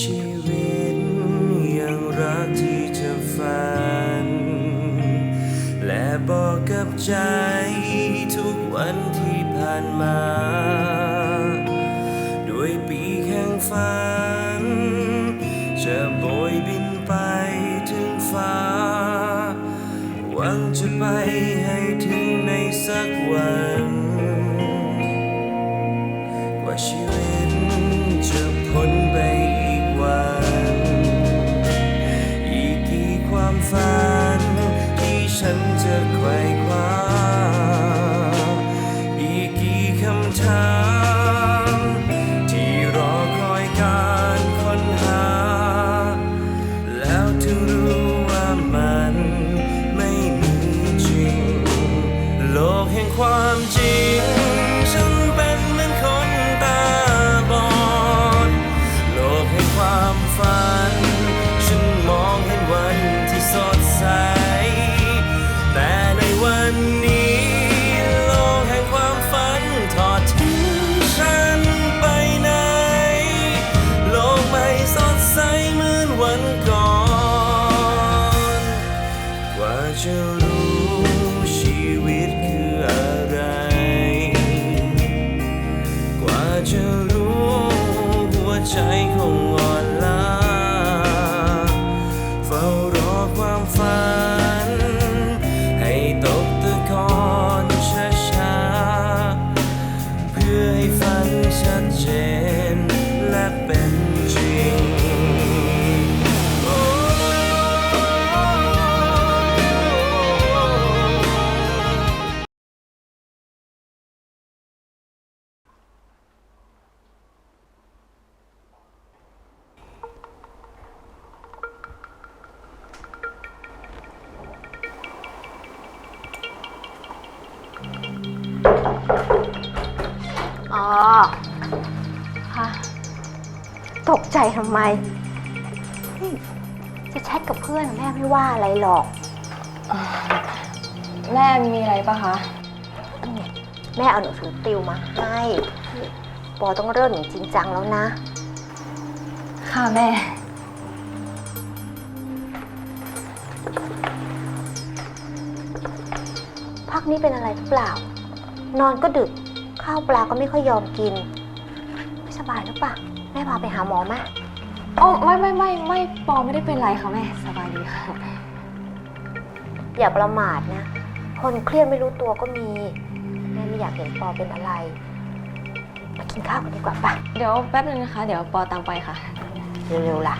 ชีวิตยังรักที่จะฝัน และบอกกับใจทุกวันที่ผ่านมา ด้วยปีแห่งฝัน จะโบยบินไปถึงฟ้า หวังจะไปให้ถึงในสักวันกว่าชีวิตจะพ้นไป ใจคงอ่อ อ๋อค่ะตกใจทำไมเฮ้ยจะแชทกับเพื่อนแม่ไม่ว่าอะไรหรอก แม่มีอะไรปะคะ แม่เอาหนังสือติวมาให้ปอต้องเริ่มอย่างจริงจังแล้วนะ ค่ะแม่ พักนี้เป็นอะไรหรือเปล่า นอนก็ดึก ข้าวปลาก็ไม่ค่อยยอมกิน ไม่สบายหรือเปล่าแม่พาไปหาหมอไหมโอ้ไม่ไม่ไม่ไม่ปอไม่ได้เป็นไรค่ะแม่สบายดีค่ะ อย่าประมาทนะ คนเครียดไม่รู้ตัวก็มี แม่ไม่อยากเห็นปอเป็นอะไรไปกินข้าวกันดีกว่าปะเดี๋ยวแป๊บนึงนะคะ เดี๋ยวปอตามไปค่ะ เร็วๆล่ะ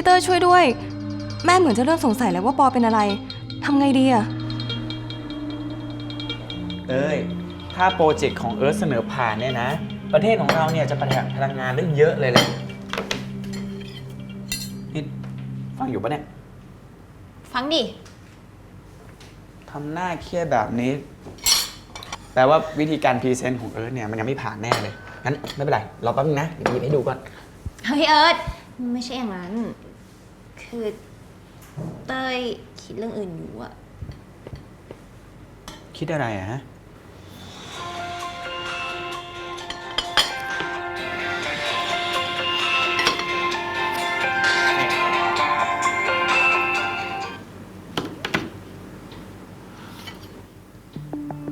พี่เต้ยช่วยด้วย แม่เหมือนจะเริ่มสงสัยแล้วว่าปอเป็นอะไรทำไงดีอะเอ้ย ถ้าโปรเจกต์ของเอิร์ธเสนอผ่านเนี่ยนะ ประเทศของเราเนี่ยจะประหยัดพลังงานได้เยอะเลยเลยนี่ฟังอยู่ปะเนี่ย ฟังดิ ทำหน้าเครียดแบบนี้ แปลว่าวิธีการพรีเซนต์ของเอิร์ธเนี่ยมันยังไม่ผ่านแน่เลย งั้นไม่เป็นไร รอแป๊บนึงนะเดี๋ยวหยิบให้ดูก่อน เฮ้ยเอิร์ธไม่ใช่อย่างนั้น คือเต้ยคิดเรื่องอื่นอยู่อะคิดอะไรอะฮะ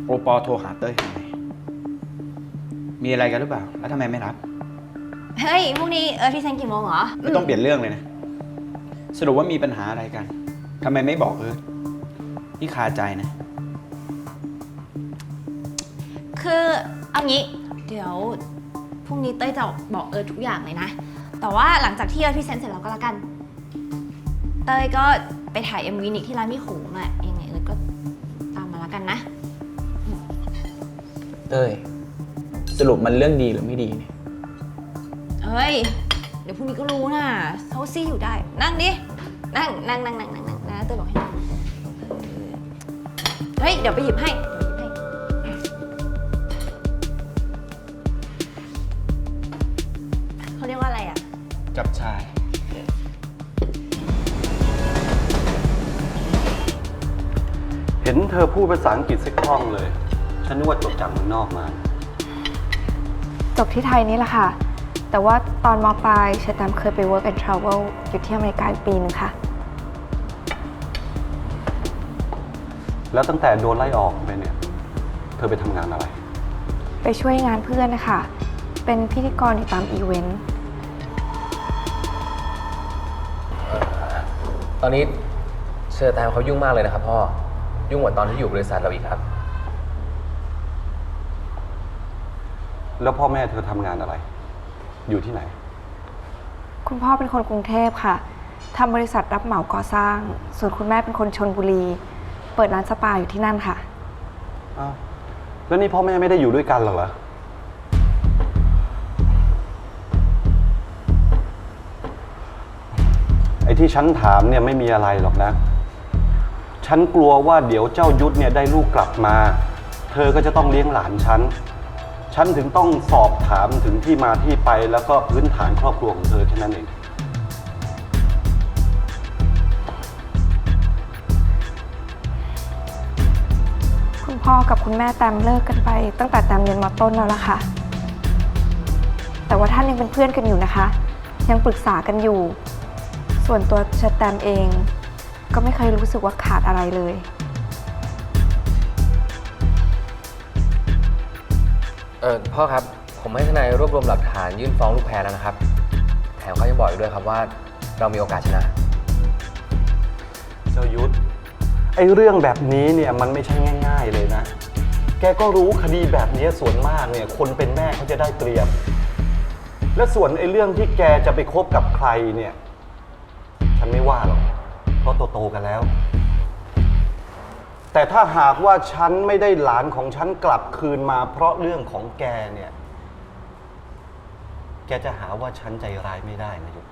โอปอโทรหาเต้ยทำไมมีอะไรกันหรือเปล่า แล้วทำไมไม่รับ เฮ้ยพรุ่งนี้เอิร์ธพี่เซนกี่โมงเหรอไม่ต้องเปลี่ยนเรื่องเลยนะ สรุปว่ามีปัญหาอะไรกันทำไมไม่บอกเอิร์ธนี่คาใจนะ คือเอางี้เดี๋ยวพรุ่งนี้เต้ยจะบอกเอิร์ธทุกอย่างเลยนะ แต่ว่าหลังจากที่เอิร์ธพี่เซนเสร็จแล้วก็แล้วกัน เต้ยก็ไปถ่าย MV นิกที่ร้านพี่ขงอะยังไงเอิร์ธก็ตามมาแล้วกันนะ เต้ย สรุปมันเรื่องดีหรือไม่ดีเนี่ยเฮ้ยเดี๋ยวพรุ่งนี้ก็รู้นะเขาซี่อยู่ได้ นั่งดิ นั่งนั่งนั่งนั่งนั่งนั่งนะเต้ยบอกให้นั่งเฮ้ย เดี๋ยวไปหยิบให้เขาเรียกว่าอะไรอะ จับชาย เห็นเธอพูดภาษาอังกฤษสักคล่องเลย ฉันนึกว่าจบจากเมืองนอกมา จบที่ไทยนี่แหละค่ะ แต่ว่าตอนมปลายเชอแตมเคยไป work and travel อยู่ที่อเมริกาอีกปีหนึงค่ะ แล้วตั้งแต่โดนไล่ออกไปเนี่ย เธอไปทำงานอะไร ไปช่วยงานเพื่อนนะคะ เป็นพิธีกรอยู่ตามอีเวนต์ ตอนนี้เชอร์แตมเขายุ่งมากเลยนะครับพ่อ ยุ่งกว่าตอนที่อยู่บริษัทเราอีกครับ แล้วพ่อแม่เธอทำงานอะไร อยู่ที่ไหน คุณพ่อเป็นคนกรุงเทพค่ะทำบริษัทรับเหมาก่อสร้าง ส่วนคุณแม่เป็นคนชนบุรี เปิดร้านสปาอยู่ที่นั่นค่ะ อ้าว แล้วนี่พ่อแม่ไม่ได้อยู่ด้วยกันหรอเหรอ ไอ้ที่ฉันถามเนี่ยไม่มีอะไรหรอกนะ ฉันกลัวว่าเดี๋ยวเจ้ายุทธเนี่ยได้ลูกกลับมา เธอก็จะต้องเลี้ยงหลานฉัน ฉันถึงต้องสอบถามถึงที่มาที่ไปแล้วก็พื้นฐานครอบครัวของเธอแค่นั้นเอง คุณพ่อกับคุณแม่แตมเลิกกันไป ตั้งแต่แตมเรียนมต้นแล้วล่ะค่ะ แต่ว่าท่านยังเป็นเพื่อนกันอยู่นะคะ ยังปรึกษากันอยู่ ส่วนตัวเชอแตมเอง ก็ไม่เคยรู้สึกว่าขาดอะไรเลย เออพ่อครับ ผมให้ทนายรวบรวมหลักฐานยื่นฟ้องลูกแพรแล้วนะครับ แถมเขายังบอกอีกด้วยครับว่าเรามีโอกาสชนะ เจ้ายุทธไอ้เรื่องแบบนี้เนี่ยมันไม่ใช่ง่าย ๆเลยนะ แกก็รู้คดีแบบนี้ส่วนมากเนี่ยคนเป็นแม่เขาจะได้เปรียบและส่วนไอ้เรื่องที่แกจะไปคบกับใครเนี่ย ฉันไม่ว่าหรอก เพราะโตๆกันแล้ว แต่ถ้าหากว่าฉันไม่ได้หลานของฉันกลับคืนมา เพราะเรื่องของแกเนี่ย แกจะหาว่าฉันใจร้ายไม่ได้นะยุท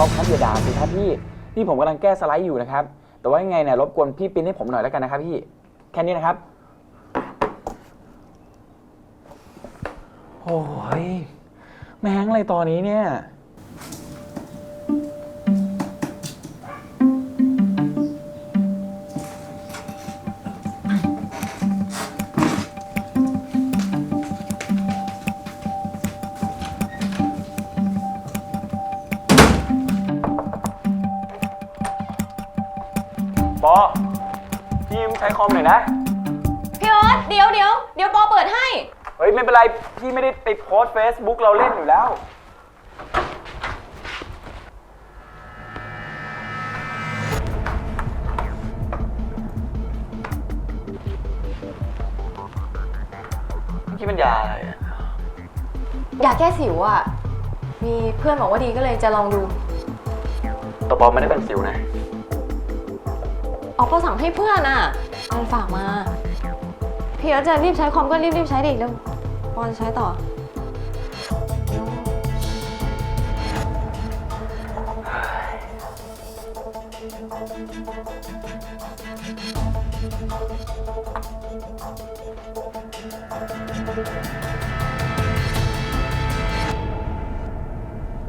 ก๊อฟครับอย่าด่าสิครับพี่พี่ผมกำลังแก้สไลด์อยู่นะครับ แต่ว่ายังไงเนี่ยรบกวนพี่ปริ้นให้ผมหน่อยแล้วกันนะครับพี่แค่นี้นะครับโอ้ยแม่งอะไรตอนนี้เนี่ย เฮ้ยไม่เป็นไร พี่ไม่ได้ไปโพสต์ Facebook เราเล่นอยู่แล้วพี่ปัญญาอะไรอะอยากแก้สิวอะ มีเพื่อนบอกว่าดีก็เลยจะลองดูตัวปอไม่ได้เป็นสิวนะ ออกก็สั่งให้เพื่อนอะมันฝากมา พี่เอิร์ธจะรีบใช้คอมก็รีบๆใช้ดิเร็ว ปอนใช้ต่อ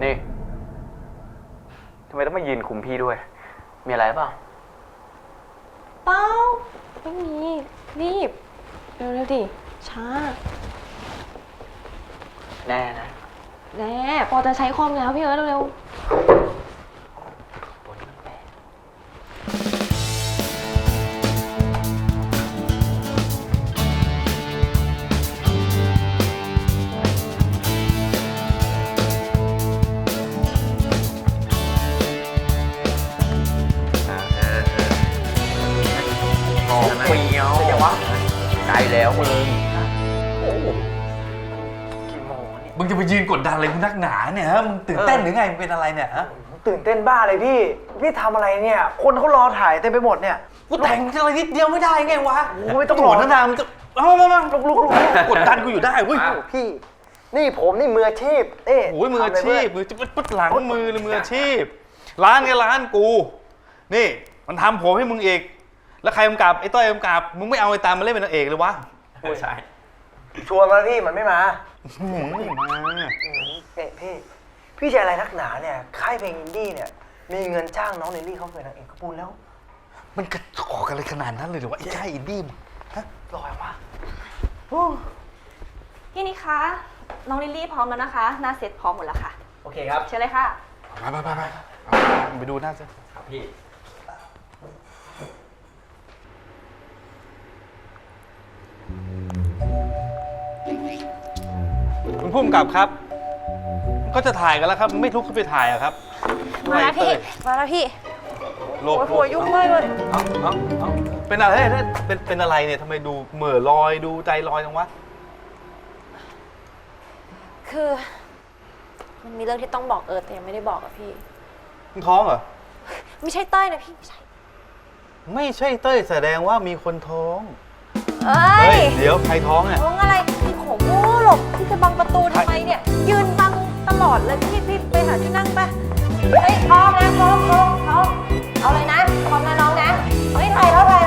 นี่ทำไมต้องมายืนคุมพี่ด้วย มีอะไรเปล่า เป้าไม่มี รีบ เร็วๆดิ ช้า แน่นะ แน่พอจะใช้คอมแล้วพี่เอิร์ธเร็ว มงวะเนี่ยมึงจะไปยืนกดดันอะไรกูนักหนาเนี่ยฮะมึงตื่นเต้นหรือไงมึงเป็นอะไรเนี่ยฮะตื่นเต้นบ้าเลยพี่ พี่ทำอะไรเนี่ย คนเขารอถ่ายเต็มไปหมดเนี่ยกูแต่งอะไรนิดเดียวไม่ได้ไงวะโอ้ไม่ต้องโหหรอกนานๆมึงจะเอามามาลุกลุกลุกกดดันกูอยู่ได้เว้ยพี่ นี่ผมนี่มืออาชีพเอ๊ะโอ้ยมืออาชีพมือจะปึ๊ดหลังมือเลยมืออาชีพ ร้านก็ร้านกู นี่มันทำผมให้มึงเอกแล้วใครกำกับไอ้ต้อยกำกับมึงไม่เอาไอ้ตามมาเล่นเป็นนางเอกเลยวะใช่ ชวนมาแล้วพี่มันไม่มาหืมไม่มาเอ๊ะพี่พี่จะอะไรนักหนาเนี่ยค่ายเพลงอินดี้เนี่ย มีเงินจ้างน้องเนลลี่เขาเป็นนางเอกก็ปูนแล้ว มันกระจอกอะไรขนาดนั้นเลยเหรอวะไอ้ค่ายอินดี้มึงฮะลอยมาพี่นิกคะน้องลิลลี่พร้อมแล้วนะคะ หน้าเซ็ตพร้อมหมดแล้วค่ะ โอเคครับ เชิญเลยค่ะ ไปไปไปไปไปดูหน้าสิครับพี่ พุ่มกับครับ ก็จะถ่ายกันแล้วครับ ไม่ลุกขึ้นไปถ่ายอะครับมาแล้วพี่เต้ยมาแล้วพี่โลบโอ้ยหัวยุ่งมากเลย เอ้าเอ้าเอ้าเป็นอะไรเนี่ยเป็นเป็นอะไรเนี่ยทำไมดูเหม่อลอยดูใจลอยจังวะ คือ มันมีเรื่องที่ต้องบอกเอิร์ธแต่ยังไม่ได้บอกอะพี่ มึงท้องเหรอ ไม่ใช่เต้ยนะพี่ไม่ใช่ ไม่ใช่เต้ยแสดงว่ามีคนท้อง เอ้เฮ้ยย เดี๋ยวใครท้องอะ ท้องอะไรพี่ผมโอ้หล บพี่จะบังประตูทำไมเนี่ย ยืนบังตลอดเลยพี่พี่ไปหาที่นั่งไปเฮ้ยพร้อมนะพร้อมพร้อมพร้เอาเลยนะพร้อมนะน้องนะเฮ้ยถ่ายแล้วถ่าย